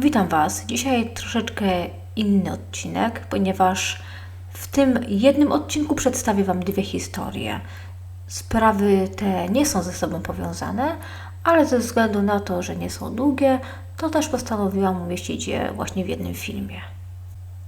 Witam Was. Dzisiaj troszeczkę inny odcinek, ponieważ w tym jednym odcinku przedstawię Wam dwie historie. Sprawy te nie są ze sobą powiązane, ale ze względu na to, że nie są długie, to też postanowiłam umieścić je właśnie w jednym filmie.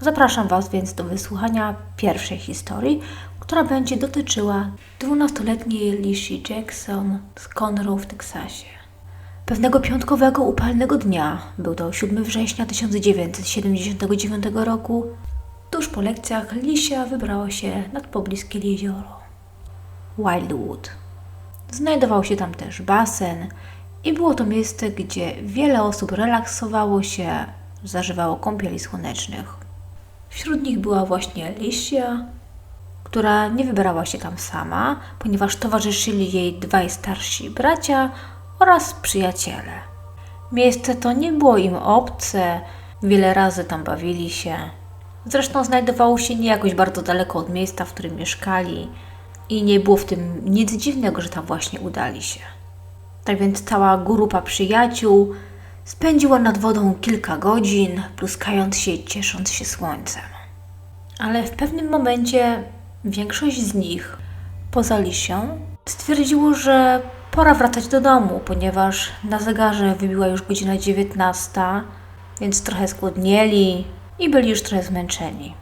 Zapraszam Was więc do wysłuchania pierwszej historii, która będzie dotyczyła 12-letniej Lishi Jackson z Conroe w Teksasie. Pewnego piątkowego upalnego dnia, był to 7 września 1979 roku, tuż po lekcjach Lisia wybrała się nad pobliskie jezioro Wildwood. Znajdował się tam też basen i było to miejsce, gdzie wiele osób relaksowało się, zażywało kąpieli słonecznych. Wśród nich była właśnie Licia, która nie wybrała się tam sama, ponieważ towarzyszyli jej dwaj starsi bracia oraz przyjaciele. Miejsce to nie było im obce, wiele razy tam bawili się. Zresztą znajdowało się nie jakoś bardzo daleko od miejsca, w którym mieszkali i nie było w tym nic dziwnego, że tam właśnie udali się. Tak więc cała grupa przyjaciół spędziła nad wodą kilka godzin, pluskając się i ciesząc się słońcem. Ale w pewnym momencie większość z nich, poza Lisią, stwierdziło, że pora wracać do domu, ponieważ na zegarze wybiła już godzina 19, więc trochę skłodnieli i byli już trochę zmęczeni.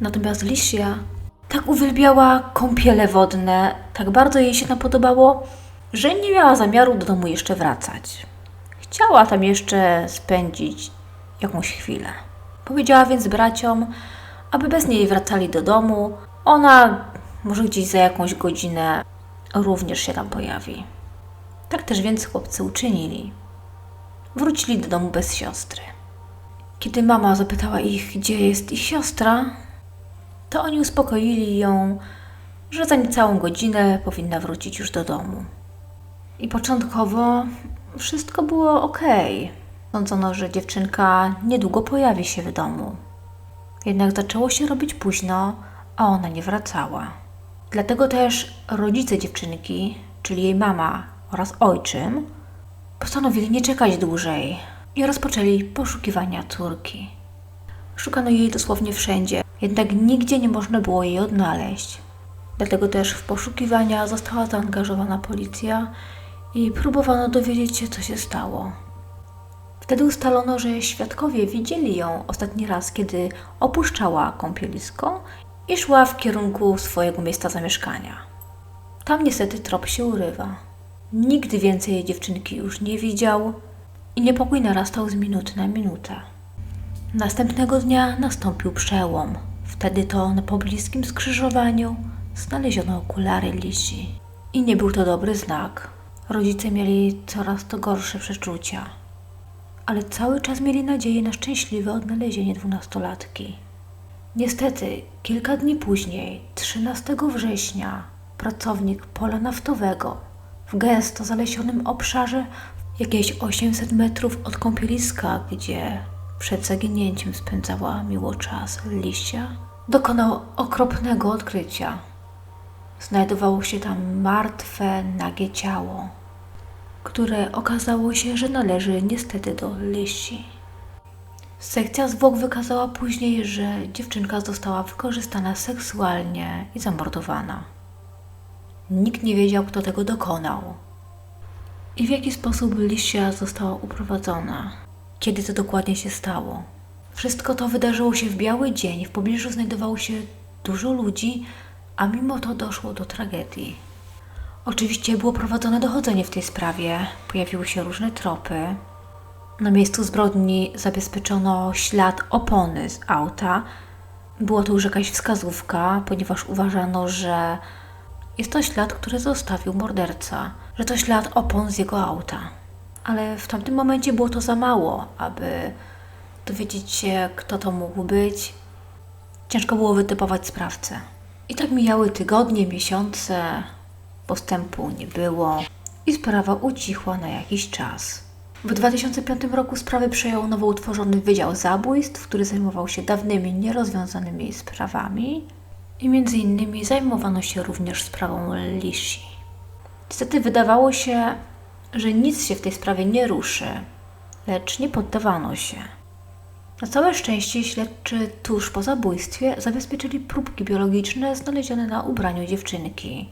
Natomiast Lisia tak uwielbiała kąpiele wodne, tak bardzo jej się to podobało, że nie miała zamiaru do domu jeszcze wracać. Chciała tam jeszcze spędzić jakąś chwilę. Powiedziała więc braciom, aby bez niej wracali do domu. Ona może gdzieś za jakąś godzinę również się tam pojawi. Tak też więc chłopcy uczynili. Wrócili do domu bez siostry. Kiedy mama zapytała ich, gdzie jest ich siostra, to oni uspokoili ją, że za niecałą godzinę powinna wrócić już do domu. I początkowo wszystko było ok. Sądzono, że dziewczynka niedługo pojawi się w domu. Jednak zaczęło się robić późno, a ona nie wracała. Dlatego też rodzice dziewczynki, czyli jej mama oraz ojczym, postanowili nie czekać dłużej i rozpoczęli poszukiwania córki. Szukano jej dosłownie wszędzie, jednak nigdzie nie można było jej odnaleźć. Dlatego też w poszukiwania została zaangażowana policja i próbowano dowiedzieć się, co się stało. Wtedy ustalono, że świadkowie widzieli ją ostatni raz, kiedy opuszczała kąpielisko i szła w kierunku swojego miejsca zamieszkania. Tam niestety trop się urywa. Nigdy więcej jej dziewczynki już nie widział i niepokój narastał z minuty na minutę. Następnego dnia nastąpił przełom. Wtedy to na pobliskim skrzyżowaniu znaleziono okulary Lisi. I nie był to dobry znak. Rodzice mieli coraz to gorsze przeczucia. Ale cały czas mieli nadzieję na szczęśliwe odnalezienie dwunastolatki. Niestety, kilka dni później, 13 września, pracownik pola naftowego w gęsto zalesionym obszarze, jakieś 800 metrów od kąpieliska, gdzie przed zaginięciem spędzała miło czas liścia, dokonał okropnego odkrycia. Znajdowało się tam martwe, nagie ciało, które okazało się, że należy niestety do liści. Sekcja zwłok wykazała później, że dziewczynka została wykorzystana seksualnie i zamordowana. Nikt nie wiedział, kto tego dokonał i w jaki sposób Lisia została uprowadzona, kiedy to dokładnie się stało. Wszystko to wydarzyło się w biały dzień, w pobliżu znajdowało się dużo ludzi, a mimo to doszło do tragedii. Oczywiście było prowadzone dochodzenie w tej sprawie, pojawiły się różne tropy. Na miejscu zbrodni zabezpieczono ślad opony z auta. Była to już jakaś wskazówka, ponieważ uważano, że jest to ślad, który zostawił morderca, że to ślad opon z jego auta. Ale w tamtym momencie było to za mało, aby dowiedzieć się, kto to mógł być. Ciężko było wytypować sprawcę. I tak mijały tygodnie, miesiące, postępu nie było i sprawa ucichła na jakiś czas. W 2005 roku sprawy przejął nowo utworzony Wydział Zabójstw, który zajmował się dawnymi, nierozwiązanymi sprawami i między innymi zajmowano się również sprawą Lishi. Niestety wydawało się, że nic się w tej sprawie nie ruszy, lecz nie poddawano się. Na całe szczęście śledczy tuż po zabójstwie zabezpieczyli próbki biologiczne znalezione na ubraniu dziewczynki.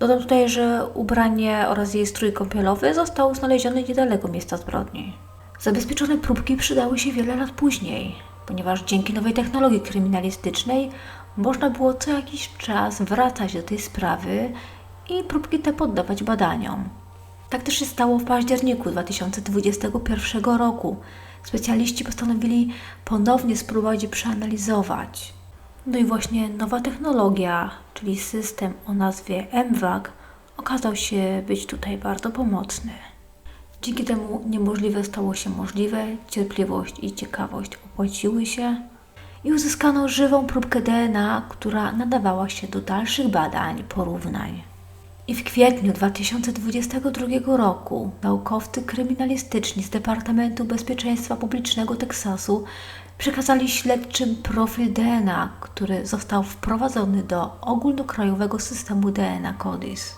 Dodam tutaj, że ubranie oraz jej strój kąpielowy został znaleziony niedaleko miejsca zbrodni. Zabezpieczone próbki przydały się wiele lat później, ponieważ dzięki nowej technologii kryminalistycznej można było co jakiś czas wracać do tej sprawy i próbki te poddawać badaniom. Tak też się stało w październiku 2021 roku. Specjaliści postanowili ponownie spróbować przeanalizować. No i właśnie nowa technologia, czyli system o nazwie MWAG, okazał się być tutaj bardzo pomocny. Dzięki temu niemożliwe stało się możliwe, cierpliwość i ciekawość opłaciły się i uzyskano żywą próbkę DNA, która nadawała się do dalszych badań porównań. I w kwietniu 2022 roku naukowcy kryminalistyczni z Departamentu Bezpieczeństwa Publicznego Teksasu przekazali śledczym profil DNA, który został wprowadzony do ogólnokrajowego systemu DNA CODIS.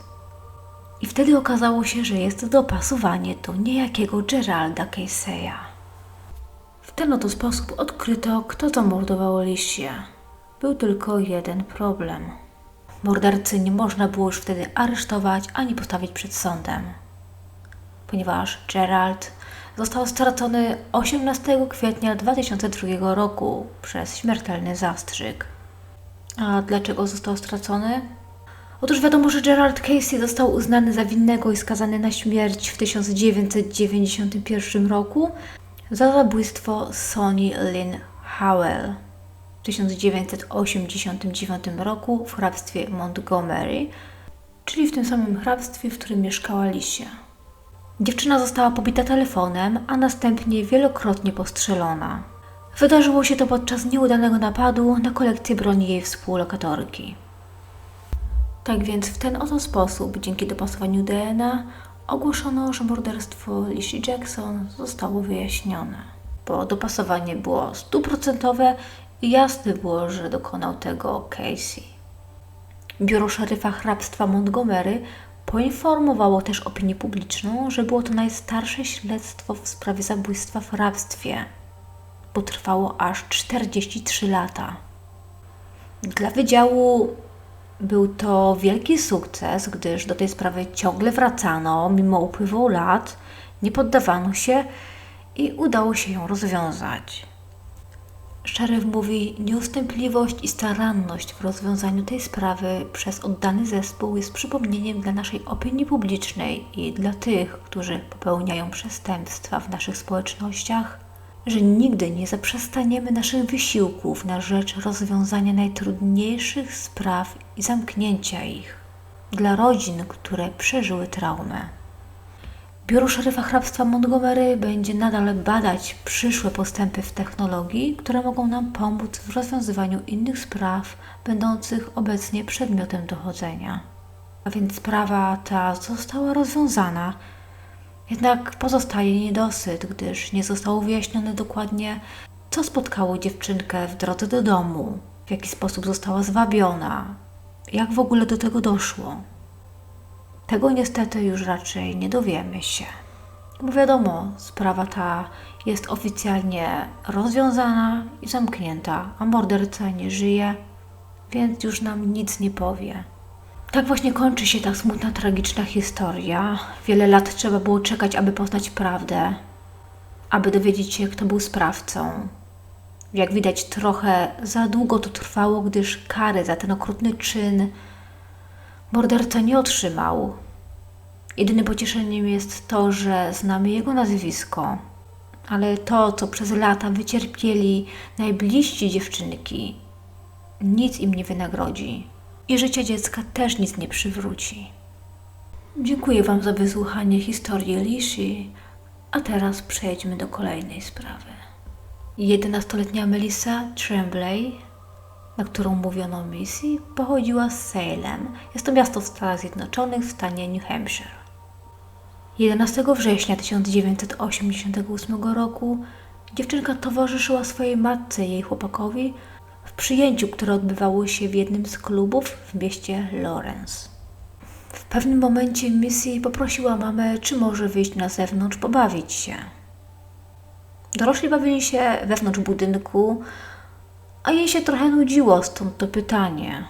I wtedy okazało się, że jest dopasowanie do niejakiego Geralda Casey'a. W ten oto sposób odkryto, kto zamordował Alicia. Był tylko jeden problem. Mordercy nie można było już wtedy aresztować ani postawić przed sądem, ponieważ Gerald został stracony 18 kwietnia 2002 roku przez śmiertelny zastrzyk. A dlaczego został stracony? Otóż wiadomo, że Gerald Casey został uznany za winnego i skazany na śmierć w 1991 roku za zabójstwo Sonny Lynn Howell w 1989 roku w hrabstwie Montgomery, czyli w tym samym hrabstwie, w którym mieszkała Alicia. Dziewczyna została pobita telefonem, a następnie wielokrotnie postrzelona. Wydarzyło się to podczas nieudanego napadu na kolekcję broni jej współlokatorki. Tak więc w ten oto sposób, dzięki dopasowaniu DNA, ogłoszono, że morderstwo Lishi Jackson zostało wyjaśnione. Bo dopasowanie było stuprocentowe i jasne było, że dokonał tego Casey. Biuro szeryfa hrabstwa Montgomery poinformowało też opinię publiczną, że było to najstarsze śledztwo w sprawie zabójstwa w hrabstwie, bo trwało aż 43 lata. Dla wydziału był to wielki sukces, gdyż do tej sprawy ciągle wracano mimo upływu lat, nie poddawano się i udało się ją rozwiązać. Szeryf mówi, nieustępliwość i staranność w rozwiązaniu tej sprawy przez oddany zespół jest przypomnieniem dla naszej opinii publicznej i dla tych, którzy popełniają przestępstwa w naszych społecznościach, że nigdy nie zaprzestaniemy naszych wysiłków na rzecz rozwiązania najtrudniejszych spraw i zamknięcia ich dla rodzin, które przeżyły traumę. Biuro Szeryfa Hrabstwa Montgomery będzie nadal badać przyszłe postępy w technologii, które mogą nam pomóc w rozwiązywaniu innych spraw będących obecnie przedmiotem dochodzenia. A więc sprawa ta została rozwiązana, jednak pozostaje niedosyt, gdyż nie zostało wyjaśnione dokładnie, co spotkało dziewczynkę w drodze do domu, w jaki sposób została zwabiona, jak w ogóle do tego doszło. Tego niestety już raczej nie dowiemy się. Bo wiadomo, sprawa ta jest oficjalnie rozwiązana i zamknięta, a morderca nie żyje, więc już nam nic nie powie. Tak właśnie kończy się ta smutna, tragiczna historia. Wiele lat trzeba było czekać, aby poznać prawdę, aby dowiedzieć się, kto był sprawcą. Jak widać, trochę za długo to trwało, gdyż kary za ten okrutny czyn morderca nie otrzymał. Jedynym pocieszeniem jest to, że znamy jego nazwisko, ale to, co przez lata wycierpieli najbliżsi dziewczynki, nic im nie wynagrodzi i życie dziecka też nic nie przywróci. Dziękuję Wam za wysłuchanie historii Lishi, a teraz przejdźmy do kolejnej sprawy. 11-letnia Melissa Tremblay na którą mówiono misji, pochodziła z Salem. Jest to miasto w Stanach Zjednoczonych w stanie New Hampshire. 11 września 1988 roku dziewczynka towarzyszyła swojej matce i jej chłopakowi w przyjęciu, które odbywało się w jednym z klubów w mieście Lawrence. W pewnym momencie Missy poprosiła mamę, czy może wyjść na zewnątrz pobawić się. Dorośli bawili się wewnątrz budynku, a jej się trochę nudziło, stąd to pytanie.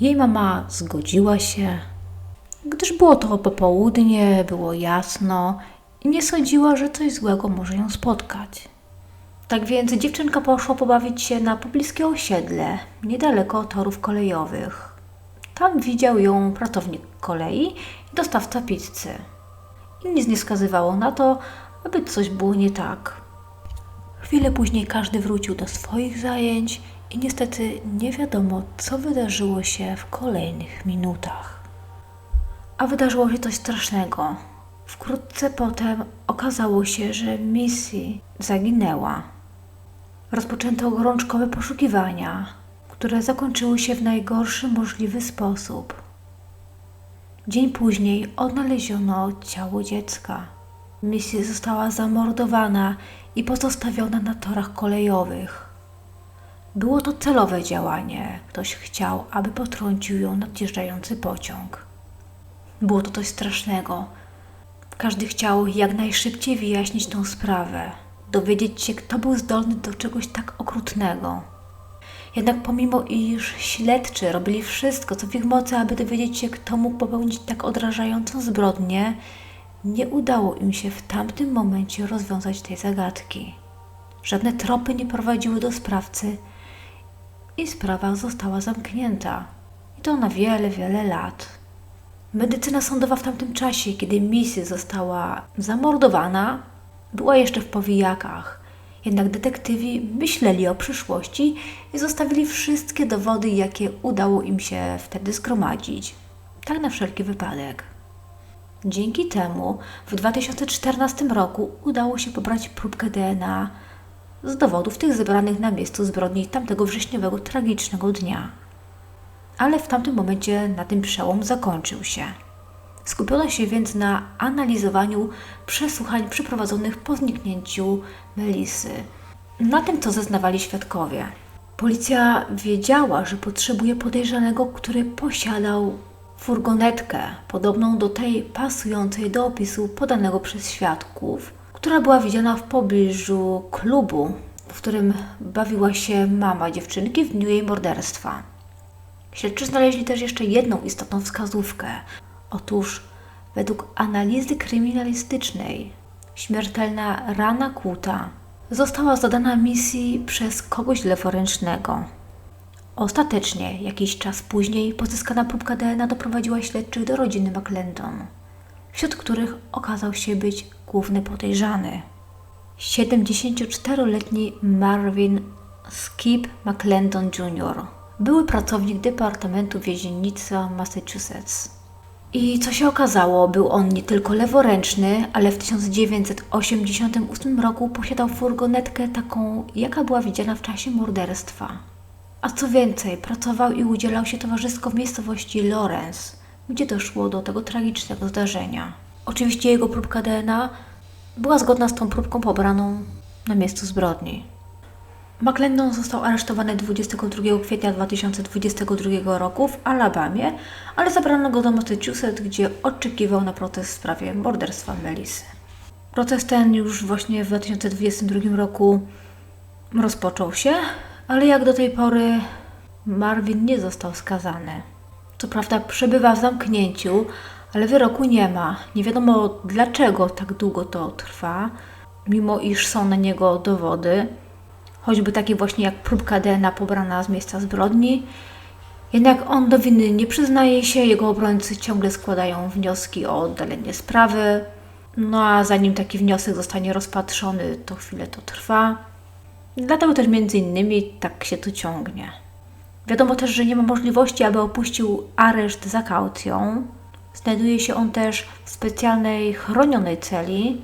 Jej mama zgodziła się, gdyż było to popołudnie, było jasno i nie sądziła, że coś złego może ją spotkać. Tak więc dziewczynka poszła pobawić się na pobliskie osiedle, niedaleko torów kolejowych. Tam widział ją pracownik kolei i dostawca pizzy. I nic nie wskazywało na to, aby coś było nie tak. Chwilę później każdy wrócił do swoich zajęć i niestety nie wiadomo, co wydarzyło się w kolejnych minutach. A wydarzyło się coś strasznego. Wkrótce potem okazało się, że Missy zaginęła. Rozpoczęto gorączkowe poszukiwania, które zakończyły się w najgorszy możliwy sposób. Dzień później odnaleziono ciało dziecka. Missy została zamordowana i pozostawiona na torach kolejowych. Było to celowe działanie. Ktoś chciał, aby potrącił ją nadjeżdżający pociąg. Było to coś strasznego. Każdy chciał jak najszybciej wyjaśnić tą sprawę, dowiedzieć się, kto był zdolny do czegoś tak okrutnego. Jednak pomimo iż śledczy robili wszystko, co w ich mocy, aby dowiedzieć się, kto mógł popełnić tak odrażającą zbrodnię, nie udało im się w tamtym momencie rozwiązać tej zagadki. Żadne tropy nie prowadziły do sprawcy i sprawa została zamknięta. I to na wiele, wiele lat. Medycyna sądowa w tamtym czasie, kiedy Missy została zamordowana, była jeszcze w powijakach. Jednak detektywi myśleli o przyszłości i zostawili wszystkie dowody, jakie udało im się wtedy zgromadzić. Tak na wszelki wypadek. Dzięki temu w 2014 roku udało się pobrać próbkę DNA z dowodów tych zebranych na miejscu zbrodni tamtego wrześniowego tragicznego dnia. Ale w tamtym momencie na tym przełom zakończył się. Skupiono się więc na analizowaniu przesłuchań przeprowadzonych po zniknięciu Melisy, na tym, co zeznawali świadkowie. Policja wiedziała, że potrzebuje podejrzanego, który posiadał furgonetkę, podobną do tej pasującej do opisu podanego przez świadków, która była widziana w pobliżu klubu, w którym bawiła się mama dziewczynki w dniu jej morderstwa. Śledczy znaleźli też jeszcze jedną istotną wskazówkę. Otóż, według analizy kryminalistycznej, śmiertelna rana kłuta została zadana misji przez kogoś leworęcznego. Ostatecznie, jakiś czas później, pozyskana próbka DNA doprowadziła śledczych do rodziny McClendon, wśród których okazał się być główny podejrzany. 74-letni Marvin Skip McClendon Jr., były pracownik Departamentu Więziennictwa Massachusetts. I co się okazało, był on nie tylko leworęczny, ale w 1988 roku posiadał furgonetkę taką, jaka była widziana w czasie morderstwa. A co więcej, pracował i udzielał się towarzysko w miejscowości Lawrence, gdzie doszło do tego tragicznego zdarzenia. Oczywiście jego próbka DNA była zgodna z tą próbką pobraną na miejscu zbrodni. McClendon został aresztowany 22 kwietnia 2022 roku w Alabamie, ale zabrano go do Massachusetts, gdzie oczekiwał na proces w sprawie morderstwa Melisy. Proces ten już właśnie w 2022 roku rozpoczął się, ale jak do tej pory Marvin nie został skazany. Co prawda przebywa w zamknięciu, ale wyroku nie ma. Nie wiadomo dlaczego tak długo to trwa, mimo iż są na niego dowody, choćby takie właśnie jak próbka DNA pobrana z miejsca zbrodni. Jednak on do winy nie przyznaje się, jego obrońcy ciągle składają wnioski o oddalenie sprawy. No a zanim taki wniosek zostanie rozpatrzony, to chwilę to trwa. Dlatego też między innymi tak się to ciągnie. Wiadomo też, że nie ma możliwości, aby opuścił areszt za kaucją. Znajduje się on też w specjalnej chronionej celi.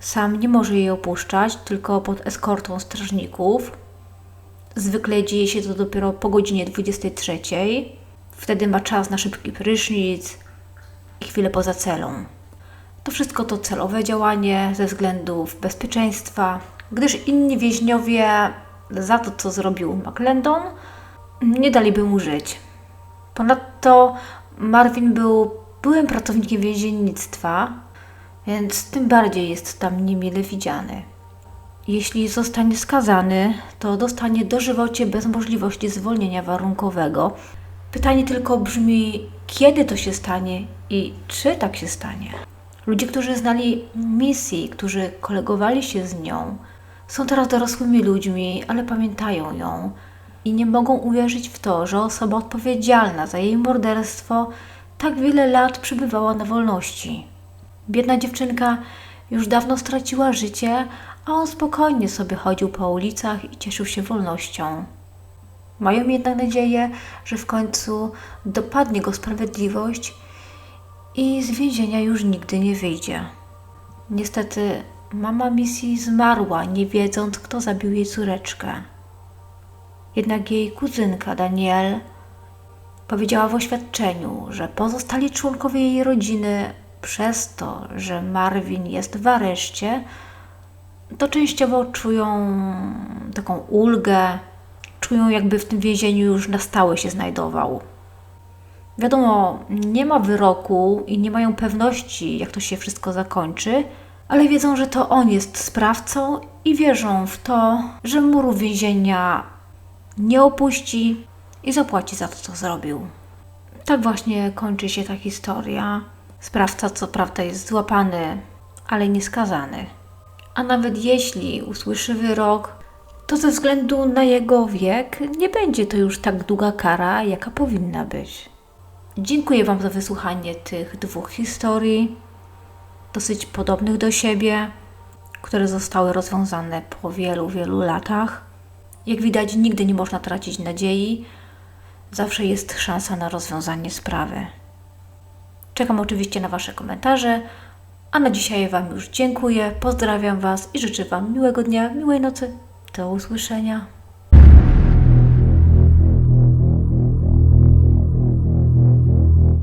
Sam nie może jej opuszczać, tylko pod eskortą strażników. Zwykle dzieje się to dopiero po godzinie 23. Wtedy ma czas na szybki prysznic i chwilę poza celą. To wszystko to celowe działanie ze względów bezpieczeństwa, gdyż inni więźniowie za to, co zrobił McClendon, nie daliby mu żyć. Ponadto Marvin był byłym pracownikiem więziennictwa, więc tym bardziej jest tam niemile widziany. Jeśli zostanie skazany, to dostanie dożywocie bez możliwości zwolnienia warunkowego. Pytanie tylko brzmi, kiedy to się stanie i czy tak się stanie. Ludzie, którzy znali misji, którzy kolegowali się z nią, są teraz dorosłymi ludźmi, ale pamiętają ją i nie mogą uwierzyć w to, że osoba odpowiedzialna za jej morderstwo tak wiele lat przebywała na wolności. Biedna dziewczynka już dawno straciła życie, a on spokojnie sobie chodził po ulicach i cieszył się wolnością. Mają jednak nadzieję, że w końcu dopadnie go sprawiedliwość i z więzienia już nigdy nie wyjdzie. Niestety, mama misji zmarła, nie wiedząc, kto zabił jej córeczkę. Jednak jej kuzynka Daniel powiedziała w oświadczeniu, że pozostali członkowie jej rodziny, przez to, że Marvin jest w areszcie, to częściowo czują taką ulgę, czują jakby w tym więzieniu już na stałe się znajdował. Wiadomo, nie ma wyroku i nie mają pewności, jak to się wszystko zakończy, ale wiedzą, że to on jest sprawcą i wierzą w to, że muru więzienia nie opuści i zapłaci za to, co zrobił. Tak właśnie kończy się ta historia. Sprawca, co prawda, jest złapany, ale nie skazany. A nawet jeśli usłyszy wyrok, to ze względu na jego wiek nie będzie to już tak długa kara, jaka powinna być. Dziękuję Wam za wysłuchanie tych dwóch historii, dosyć podobnych do siebie, które zostały rozwiązane po wielu, wielu latach. Jak widać, nigdy nie można tracić nadziei, zawsze jest szansa na rozwiązanie sprawy. Czekam oczywiście na Wasze komentarze, a na dzisiaj Wam już dziękuję, pozdrawiam Was i życzę Wam miłego dnia, miłej nocy. Do usłyszenia.